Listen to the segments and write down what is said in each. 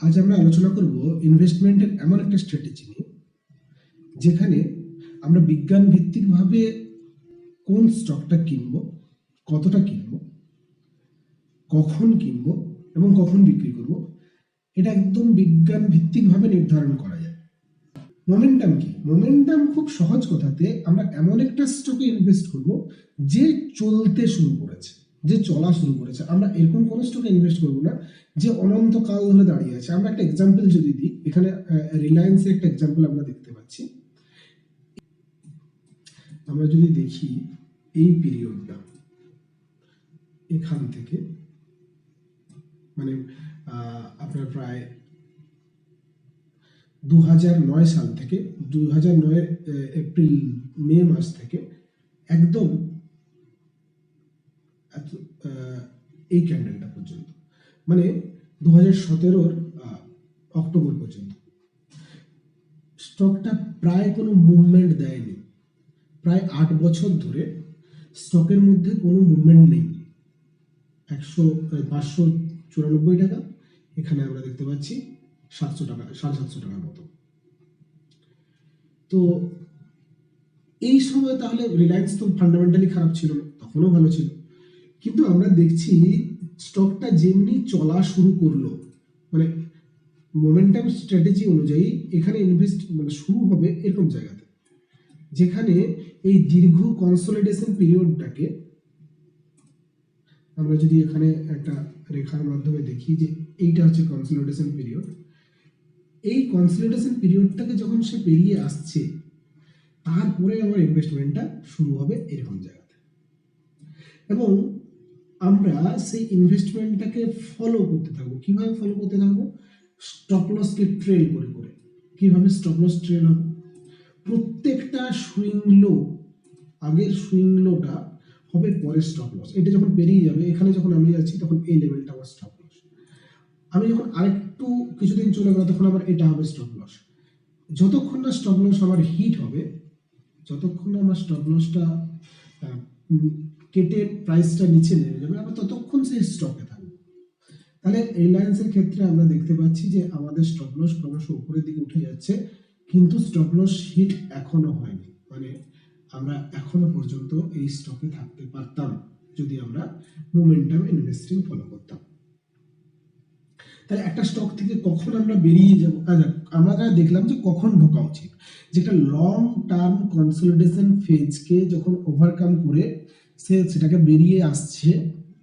আজ আমরা আলোচনা করব ইনভেস্টমেন্টের এমন একটা স্ট্র্যাটেজি নিয়ে, যেখানে আমরা বিজ্ঞান ভিত্তিকভাবে কোন স্টকটা কিনব, কতটা কিনব, কখন কিনব এবং কখন বিক্রি করব, এটা একদম বিজ্ঞান ভিত্তিকভাবে নির্ধারণ করা যায়। মোমেন্টাম কি? মোমেন্টাম খুব সহজ কথাতে আমরা এমন একটা স্টকে ইনভেস্ট করব, যে চলতে শুরু করেছে। যে চলা শুরু করেছে। আমরা এরকম কোনো স্টকে ইনভেস্ট করব না, যে অনন্তকাল ধরে দাঁড়িয়ে আছে। আমরা একটা এক্সাম্পল যদি দিই, এখানে রিলায়েন্সের একটা এক্সাম্পল আমরা দেখতে পাচ্ছি। আমরা যদি দেখি এই পিরিয়ডটা এখান থেকে মানে আপনার প্রায় দু নয় সাল থেকে দু হাজার নয়ের এপ্রিল, মে মাস থেকে একদম এই ক্যান্ডেলটা পর্যন্ত। মানে দু হাজার সতেরোর অক্টোবর পর্যন্ত। স্টকটা প্রায় কোনো মুভমেন্ট দেয়নি। প্রায় আট বছর ধরে স্টকের মধ্যে কোনো মুভমেন্ট নেই। একশো পাঁচশো চুরানব্বই টাকা। এখানে আমরা দেখতে পাচ্ছি সাতশো টাকা, সাড়ে সাতশো টাকার মতো। তো এই সময় তাহলে রিলায়েন্স তো ফান্ডামেন্টালি খারাপ ছিল না, তখনও ভালো ছিল। কিন্তু আমরা দেখছি স্টকটা যেমনি চলা শুরু করল মানে মোমেন্টাম স্ট্র্যাটেজি অনুযায়ী এখানে ইনভেস্ট মানে শুরু হবে এরকম জায়গাতে। যেখানে এই দীর্ঘ কনসলিডেশন পিরিয়ডটাকে আমরা যদি এখানে একটা রেখার মাধ্যমে দেখি যে এইটা হচ্ছে কনসলিডেশন পিরিয়ড এই কনসলিডেশন পিরিয়ডটাকে যখন সে পেরিয়ে আসছে, তারপরে আমার ইনভেস্টমেন্টটা শুরু হবে এরকম জায়গাতে। এবং আমরা সেই ইনভেস্টমেন্টটাকে ফলো করতে থাকব। কীভাবে ফলো করতে থাকব? স্টপ লসকে ট্রেল করে করে। কীভাবে স্টপ লস ট্রেল হবে? প্রত্যেকটা সুইং লো আগের সুইং লোটা হবে পরের স্টপ লস এটা যখন পেরিয়ে যাবে, এখানে যখন আমি যাচ্ছি তখন এই লেভেলটা আমার স্টপ লস আমি যখন আরেকটু কিছুদিন চলে গেল তখন আমার এটা হবে স্টপ লস যতক্ষণ না স্টপ লস আমার হিট হবে, যতক্ষণ না আমার স্টপ লসটা কেটে প্রাইসটা নিচে নেমে যাবে, আমরা ততক্ষণ সেই স্টকে থাকব। তাহলে রিলায়েন্সের ক্ষেত্রে আমরা দেখতে পাচ্ছি যে আমাদের স্টপ লস ক্রমশ উপরের দিকে উঠে যাচ্ছে, কিন্তু স্টপ লস হিট এখনও হয়নি। মানে আমরা এখনও পর্যন্ত এই স্টকে থাকতে পারতাম, যদি আমরা মোমেন্টাম ইনভেস্টিং ফলো করতাম। তাহলে একটা স্টক থেকে কখন আমরা বেরিয়ে যাব? আমরা দেখলাম যে কখন ঢোকা উচিত, যেটা লং টার্ম কনসলিডেশন ফেজকে যখন ওভারকাম করে সে সেটাকে বেরিয়ে আসছে।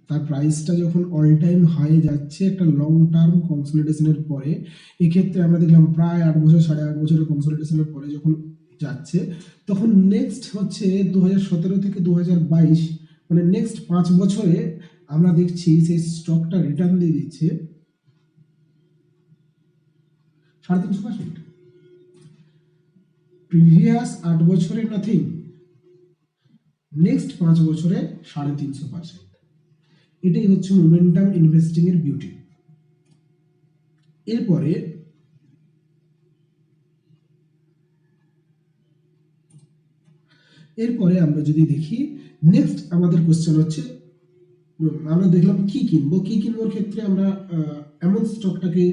তার প্রাইসটা যখন অল টাইম হাই যাচ্ছে একটা লং টার্ম কনসলিডেশনের পরে, এক্ষেত্রে আমরা দেখলাম প্রায় আট বছর, সাড়ে আট বছরের কনসলিডেশনের পরে যখন যাচ্ছে, তখন নেক্সট হচ্ছে দু হাজার সতেরো থেকে দু হাজার বাইশ মানে নেক্সট পাঁচ বছরে আমরা দেখছি সেই স্টকটা রিটার্ন দিয়ে দিচ্ছে সাড়ে তিনশো পার্সেন্ট প্রিভিয়াস আট বছরে নাথিং নেক্সট পাঁচ বছরে সাড়ে তিনশো পার্সেন্ট এটাই হচ্ছে মোমেন্টাম ইনভেস্টিং এর বিউটি এরপরে এরপরে আমরা যদি দেখি নেক্সট আমাদের কোশ্চেন হচ্ছে, আমরা দেখলাম কি কিনবো? কি কিনবোর ক্ষেত্রে আমরা এমন স্টকটাকে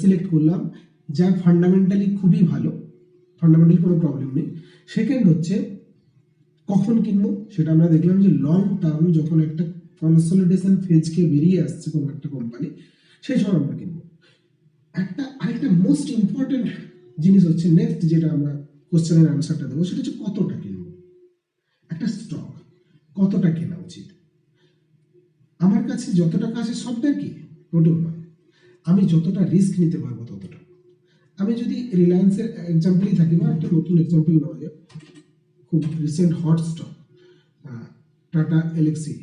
সিলেক্ট করলাম যা ফান্ডামেন্টালি খুবই ভালো। ফান্ডামেন্টালি কোনো প্রবলেম নেই। সেকেন্ড হচ্ছে কখন কিনবো? সেটা আমরা দেখলাম যে লং টার্ম যখন একটা কনসলিডেশন ফেজকে বেরিয়ে আসছে কোনো একটা কোম্পানি সেই সময় আমরা কিনবো। একটা, আরেকটা মোস্ট ইম্পর্টেন্ট জিনিস হচ্ছে নেক্সট যেটা আমরা কোশ্চেনের আনসারটা দেবো, সেটা হচ্ছে কতটা কিনবো? একটা স্টক কতটা কেনা উচিত? আমার কাছে যত টাকা আছে সবটা কি? মোটেও নয়। আমি যতটা রিস্ক নিতে পারব ততটা। আমি যদি রিলায়েন্সের এক্সাম্পলই থাকি, বা একটা নতুন এক্সাম্পল নেওয়া যায়। খুব recent hot stock Tata Elxsi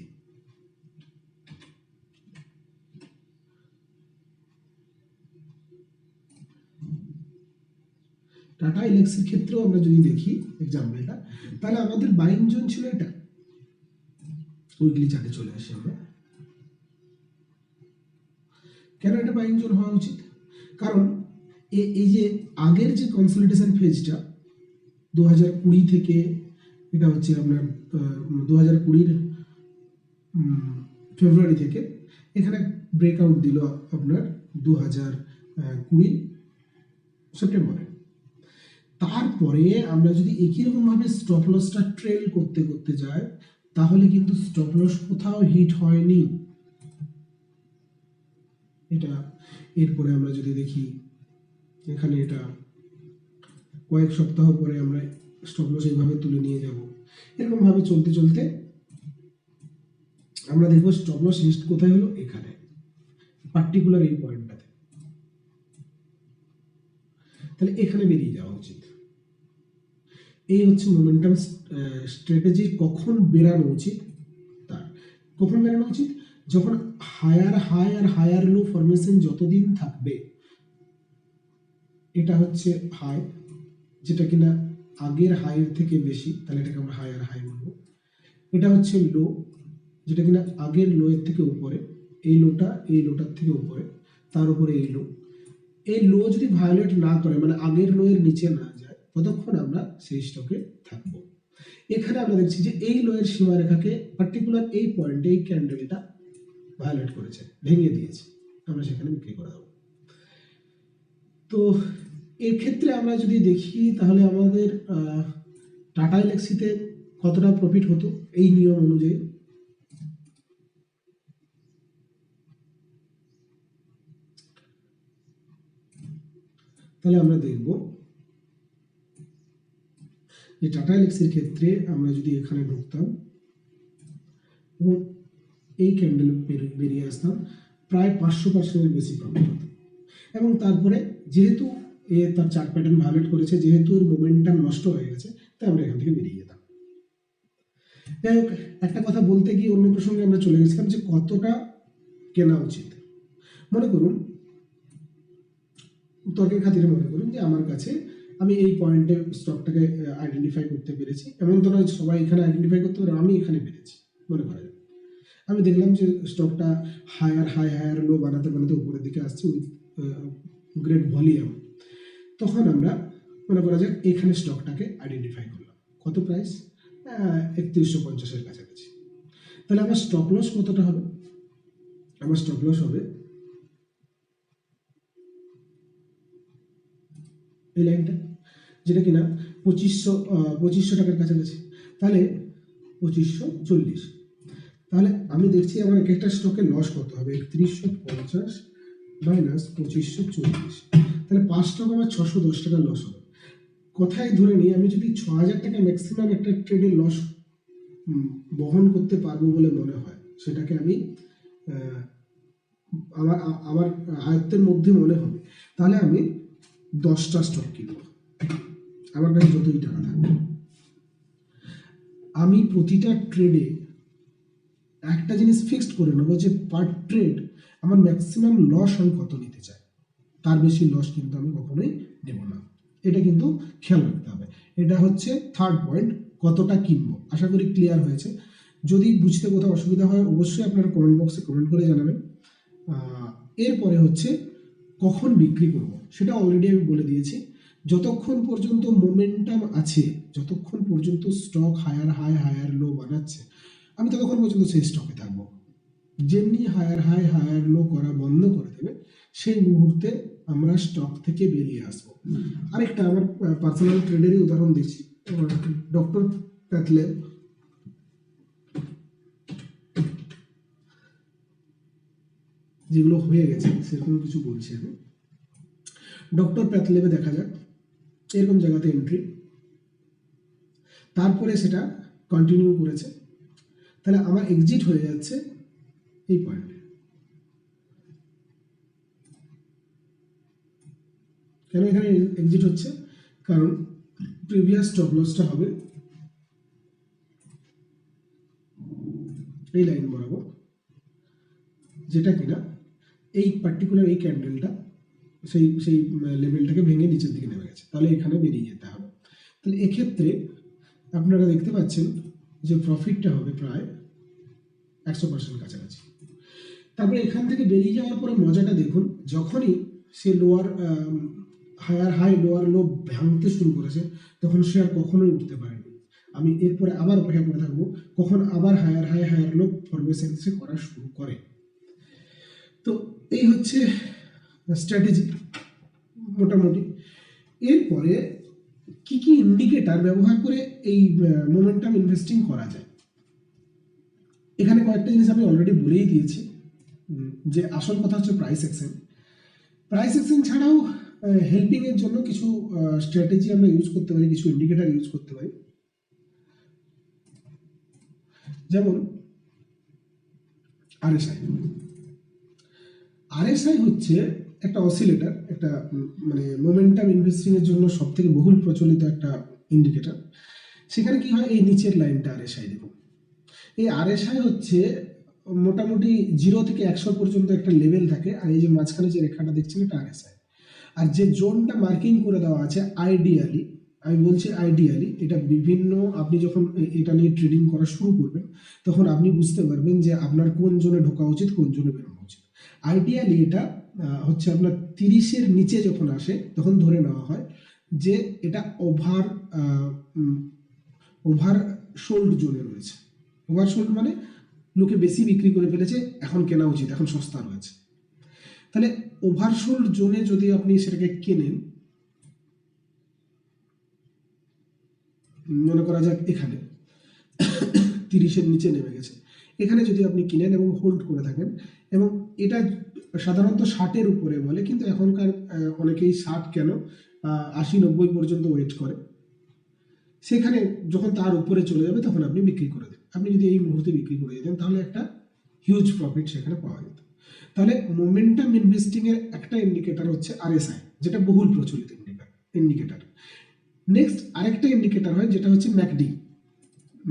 Tata এলেক্সির ক্ষেত্রেও আমরা যদি দেখি এক্সাম্পলটা তাহলে আমাদের বাইং জোন ছিল এটা। উইকলি চার্টে চলে আসি আমরা। কেন এটা বাইং জোন হওয়া উচিত? কারণ এই যে আগের যে কনসলিডেশন ফেজটা দু হাজার কুড়ি থেকে এটা হচ্ছে আপনার দু হাজার কুড়ির ফেব্রুয়ারি থেকে। এখানে ব্রেকআউট দিল আপনার দু হাজার কুড়ি সেপ্টেম্বরে। তারপরে আমরা যদি একই রকম ভাবে স্টপ লসটা ট্রেল করতে করতে যাই, তাহলে কিন্তু স্টপ লস কোথাও হিট হয়নি। এটা, এরপরে আমরা যদি দেখি, এখানে এটা কয়েক সপ্তাহ পরে আমরা স্টপ লস এইভাবে তুলে নিয়ে যাব। এরকম ভাবে চলতে চলতে আমরা দেখব স্টপ লস লিস্ট কোথায় হলো? এখানে। পার্টিকুলার এই পয়েন্টটাতে তাহলে এখানে বেরিয়ে যাওয়া উচিত। এই হচ্ছে মোমেন্টাম স্ট্র্যাটেজি কখন বেরানো উচিত? তার। কখন বেরানো উচিত? যখন হায়ার হাই আর হায়ার লো ফরমেশন যতদিন থাকবে, এটা হচ্ছে হাই যেটা কিনা আগের হাইয়ের থেকে বেশি, তাহলে এটাকে আমরা হায়ার হাই বলব। এটা হচ্ছে লো যেটা কিনা আগের লো এর থেকে উপরে, এই লোটা এই লোটার থেকে উপরে, তার উপরে এই লো এই লো যদি ভায়োলেট না করে মানে আগের লো এর নিচে না যায়, ততক্ষণ আমরা সেই স্টকে থাকব। এখানে আমরা দেখছি যে এই লো এর সীমারেখাকে পার্টিকুলার এই পয়েন্টে এই ক্যান্ডেলটা ভায়োলেট করেছে, ভেঙে দিয়েছে। আমরা সেখানে বিক্রি করে দেবো। তো এর ক্ষেত্রে আমরা যদি দেখি, তাহলে আমাদের টাটা এলেক্সিতে কতটা প্রফিট হতো এই নিয়ম অনুযায়ী? তাহলে আমরা দেখব যে টাটা এলেক্সির ক্ষেত্রে আমরা যদি এখানে ঢুকতাম এবং এই ক্যান্ডেল বেরিয়ে আসতাম, প্রায় পাঁচশো পার্সেন্টের বেশি প্রফিট হতো। এবং তারপরে যেহেতু এ তার চার্ট প্যাটার্ন ভায়োলেট করেছে, যেহেতু এর মোমেন্টাম নষ্ট হয়ে গেছে, তাই আমরা এখান থেকে বেরিয়ে যেতাম যাই হোক, একটা কথা বলতে গিয়ে অন্য প্রসঙ্গে আমরা চলে গেছিলাম যে কতটা কেনা উচিত। মনে করুন, তর্কের খাতিরে মনে করুন যে আমার কাছে আমি এই পয়েন্টে স্টকটাকে আইডেন্টিফাই করতে পেরেছি, এমন তো নয় সবাই এখানে আইডেন্টিফাই করতে পারে, আমি এখানে পেরেছি, মনে করা যায়। আমি দেখলাম যে স্টকটা হায়ার হাই হায়ার লো বানাতে বানাতে উপরের দিকে আসছে উইথ গ্রেট ভলিউম তখন আমরা মনে করা যাক এখানে স্টকটাকে আইডেন্টিফাই করলাম। কত প্রাইস একত্রিশশো পঞ্চাশের কাছাকাছি। তাহলে আমার স্টপ লস কতটা হবে? আমার স্টপ লস হবে এই লাইনটা, যেটা কিনা পঁচিশশো পঁচিশশো টাকার কাছাকাছি। তাহলে পঁচিশশো চল্লিশ। তাহলে আমি দেখছি আমার এক একটা স্টকে লস কত হবে? একত্রিশশো পঞ্চাশ মাইনাস পঁচিশশো চল্লিশ। তাহলে পাঁচ টাকা আমার ছশো দশ টাকা লস হবে। কথাই ধরে নিই, আমি যদি ছ হাজার টাকা ম্যাক্সিমাম একটা ট্রেডে লস বহন করতে পারব বলে মনে হয়, সেটাকে আমি আমার আমার আয়ত্তের মধ্যে মনে হবে, তাহলে আমি দশটা স্টক কিনবো। আমার কাছে যতই টাকা থাকবে আমি প্রতিটা ট্রেডে একটা জিনিস ফিক্সড করে নেব যে পার ট্রেড আমার ম্যাক্সিমাম লস আমি কত নিতে চাই। তার বেশি লস কিন্তু আমি কখনোই নেব না। এটা কিন্তু খেয়াল রাখতে হবে। এটা হচ্ছে থার্ড পয়েন্ট কতটা কিনবো? আশা করি ক্লিয়ার হয়েছে। যদি বুঝতে কোথাও অসুবিধা হয়, অবশ্যই আপনারা কমেন্ট বক্সে কমেন্ট করে জানাবেন। এরপরে হচ্ছে কখন বিক্রি করব? সেটা অলরেডি আমি বলে দিয়েছি। যতক্ষণ পর্যন্ত মোমেন্টাম আছে, যতক্ষণ পর্যন্ত stock higher high higher low বানাচ্ছে আমি ততক্ষণ পর্যন্ত সেই স্টকে থাকব। যেমনি হায়ার হাই হায়ার লো করা বন্ধ করে দেবে, সেই মুহূর্তে আমরা স্টক থেকে বেরিয়ে আসব। আরেকটা আমার পার্সোনাল ট্রেডেরই উদাহরণ দিচ্ছি। ডক্টর প্যাথলে যেগুলো হয়ে গেছে সেরকম কিছু বলছি আমি। ডক্টর প্যাথলেবে দেখা যাক। এরকম জায়গাতে এন্ট্রি তারপরে সেটা কন্টিনিউ করেছে। তাহলে আমার এক্সিট হয়ে যাচ্ছে এই পয়েন্টে কেন এখানে এক্সিট হচ্ছে? কারণ প্রিভিয়াস স্টপ লসটা হবে এই লাইন বরাবর, যেটা কিনা এই পার্টিকুলার এই ক্যান্ডেলটা সেই সেই লেভেলটাকে ভেঙে নিচের দিকে নেমে গেছে। তাহলে এখানে বেরিয়ে যেতে হবে। তাহলে এক্ষেত্রে আপনারা দেখতে পাচ্ছেন যে প্রফিটটা হবে প্রায় একশো পার্সেন্ট কাছাকাছি। তারপরে এখান থেকে বেরিয়ে যাওয়ার পরে মজাটা দেখুন, যখনই সে lower higher high lower low ভাঙতে শুরু করেছে, তখন সে আর কখনোই উঠতে পারেনি। আমি এরপরে আবার অপেক্ষা করে থাকব, কখন আবার higher high higher low formation সে করা শুরু করে। তো এই হচ্ছে স্ট্র্যাটেজি মোটামুটি। এরপরে কি কি ইন্ডিকেটর ব্যবহার করে এই মোমেন্টাম ইনভেস্টিং করা যায়? এখানে কয়েকটা জিনিস আমি অলরেডি বলেই দিয়েছি যে আসল কথা হচ্ছে প্রাইস অ্যাকশন প্রাইস অ্যাকশন ছাড়াও হেল্পিং এর জন্য কিছু স্ট্র্যাটেজি আমরা ইউজ করতে পারি, কিছু ইন্ডিকেটর ইউজ করতে পারি। যেমন আরএসআই আরএসআই হচ্ছে একটা অসিলেটর একটা মানে মোমেন্টাম ইনভেস্টিং এর জন্য সব থেকে বহুল প্রচলিত একটা ইন্ডিকেটর সেখানে কি হয়? এই নিচের লাইনটা আরএসআই দেখুন এই আরএসআই হচ্ছে মোটামুটি জিরো থেকে একশো পর্যন্ত একটা লেভেল থাকে, আর এই যে মাঝখানে যে রেখাটা দেখছেন, এটা আরএসআই আর যে জোনটা মার্কিং করে দেওয়া আছে আইডিয়ালি আমি বলছি আইডিয়ালি এটা বিভিন্ন আপনি যখন এটা নিয়ে ট্রেডিং করা শুরু করবেন, তখন আপনি বুঝতে পারবেন যে আপনার কোন জোনে ঢোকা উচিত, কোন জোনে বেরোনো উচিত। আইডিয়ালি এটা হচ্ছে আপনার তিরিশের নিচে যখন আসে, তখন ধরে নেওয়া হয় যে এটা ওভার ওভার শোল্ড জোনে রয়েছে। ওভার শোল্ড মানে লোকে বেশি বিক্রি করে ফেলেছে, এখন কেনা উচিত, এখন সস্তা রয়েছে। তাহলে ওভারশোল্ড জোনে যদি আপনি সেটাকে কেনেন, মনে করা যাক এখানে তিরিশের নিচে নেমে গেছে। এখানে যদি আপনি কিনেন এবং হোল্ড করে থাকেন, এবং এটা সাধারণত ষাটের উপরে বলে, কিন্তু এখনকার অনেকেই ষাট কেন আশি, নব্বই পর্যন্ত ওয়েট করে। সেখানে যখন তার উপরে চলে যাবে, তখন আপনি বিক্রি করে দেন। আপনি যদি এই মুহূর্তে বিক্রি করে দিতেন, তাহলে একটা হিউজ প্রফিট সেখানে পাওয়া যেত। তাহলে মোমেন্টাম ইনভেস্টিং এর একটা ইন্ডিকেটর হচ্ছে আরএসআই যেটা বহুল প্রচলিত ইন্ডিকেটর নেক্সট আরেকটা ইন্ডিকেটর হয়, যেটা হচ্ছে ম্যাকডি।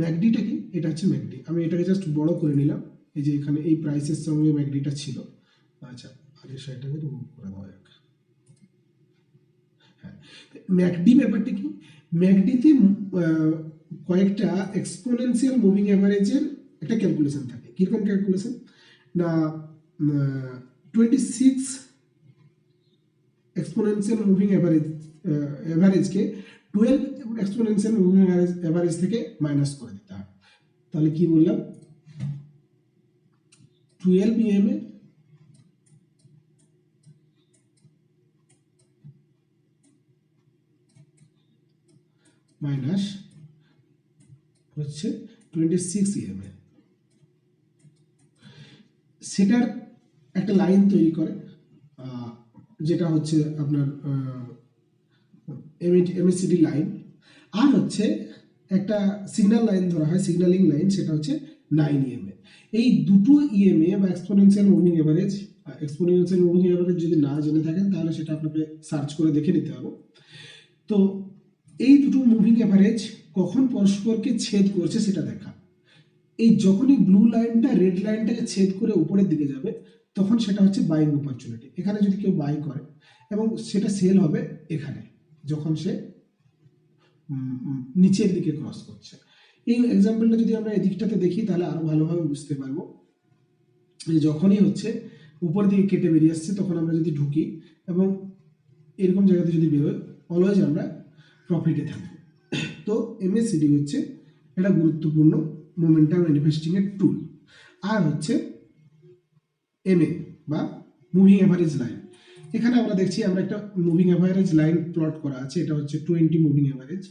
ম্যাকডিটা কি? এটা হচ্ছে ম্যাকডি। আমি এটাকে জাস্ট বড় করে নিলাম। এই যে এখানে এই প্রাইসের সঙ্গে ম্যাকডিটা ছিল। আচ্ছা আরএসআইটাকে রিমুভ করে দেওয়া হ্যাঁ ম্যাকডি ব্যাপারটা কি? ম্যাকডিতে কয়েকটা এক্সপোনেনশিয়াল মুভিং অ্যাভারেজের একটা ক্যালকুলেশন থাকে। কীরকম ক্যালকুলেশন না twenty six exponential moving average অ্যাভারেজকে twelve exponential moving average থেকে মাইনাস করে দিতে হয় তাহলে কি বললাম? টুয়েলভ ইএমএ মাইনাস হচ্ছে টোয়েন্টি সিক্স ইএমএ সেটার একটা লাইন তৈরি করে যেটা হচ্ছে আপনার এমএসিডি লাইন। আর হচ্ছে একটা সিগন্যাল লাইন ধরা হয় সিগন্যালিং লাইন, সেটা হচ্ছে নাইন ইএমএ এই দুটো ইএমএ বা exponential moving average exponential moving average যদি না জেনে থাকেন, তাহলে সেটা আপনাকে সার্চ করে দেখে নিতে হবে। তো এই দুটো মুভিং এভারেজ কখন পরস্পরকে ছেদ করছে সেটা দেখা। এই যখনই ব্লু লাইনটা রেড লাইনটাকে ছেদ করে উপরের দিকে যাবে তখন সেটা হচ্ছে বাইং অপরচুনিটি এখানে যদি কেউ বাই করে, এবং সেটা সেল হবে এখানে, যখন সে নিচের দিকে ক্রস করছে। এই এক্সাম্পলটা যদি আমরা এদিকটাতে দেখি, তাহলে আরও ভালোভাবে বুঝতে পারব। যে যখনই হচ্ছে উপর দিকে কেটে বেরিয়ে আসছে, তখন আমরা যদি ঢুকি, এবং এরকম জায়গাতে যদি বেরোয় অলওয়েজ আমরা প্রফিটে থাকব তো এমএসিডি হচ্ছে একটা গুরুত্বপূর্ণ মোমেন্টাম ইনভেস্টিং এর টুল আর হচ্ছে এমএ বা মুভিং অ্যাভারেজ লাইন এখানে আমরা দেখছি আমরা একটা মুভিং অ্যাভারেজ লাইন প্লট করা আছে, এটা হচ্ছে টোয়েন্টি মুভিং অ্যাভারেজ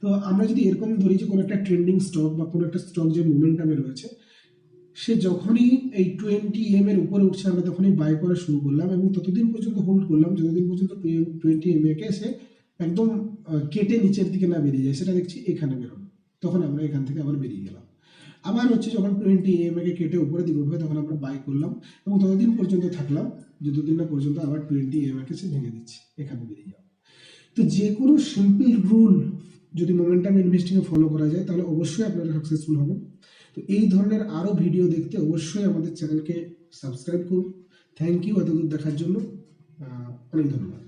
তো আমরা যদি এরকম ধরি যে কোনো একটা ট্রেন্ডিং স্টক বা কোনো একটা স্টক যে মোমেন্টামে রয়েছে, সে যখনই এই টোয়েন্টি এম এর উপরে উঠছে, আমরা তখনই বাই করা শুরু করলাম এবং ততদিন পর্যন্ত হোল্ড করলাম, যতদিন পর্যন্ত টোয়েন্টি এম একে সে একদম কেটে নিচের দিকে না বেরিয়ে যায়, সেটা দেখছি এখানে বেরোনো তখন আমরা এখান থেকে আবার বেরিয়ে গেলাম। আবার হচ্ছে যখন টোয়েন্টি এম একে কেটে উপরে দিকে উঠবে, তখন আমরা বাই করলাম এবং ততদিন পর্যন্ত থাকলাম যতদিন না পর্যন্ত আবার টোয়েন্টি এম একে সে ভেঙে দিচ্ছে, এখানে বেরিয়ে যাও তো যে কোনো সিম্পল রুল যদি মোমেন্টাম ইনভেস্টিংয়ে ফলো করা যায়, তাহলে অবশ্যই আপনারা সাকসেসফুল হবেন। তো এই ধরনের আরও ভিডিও দেখতে অবশ্যই আমাদের চ্যানেলকে সাবস্ক্রাইব করুন। থ্যাংক ইউ এতদূর দেখার জন্য। অনেক ধন্যবাদ।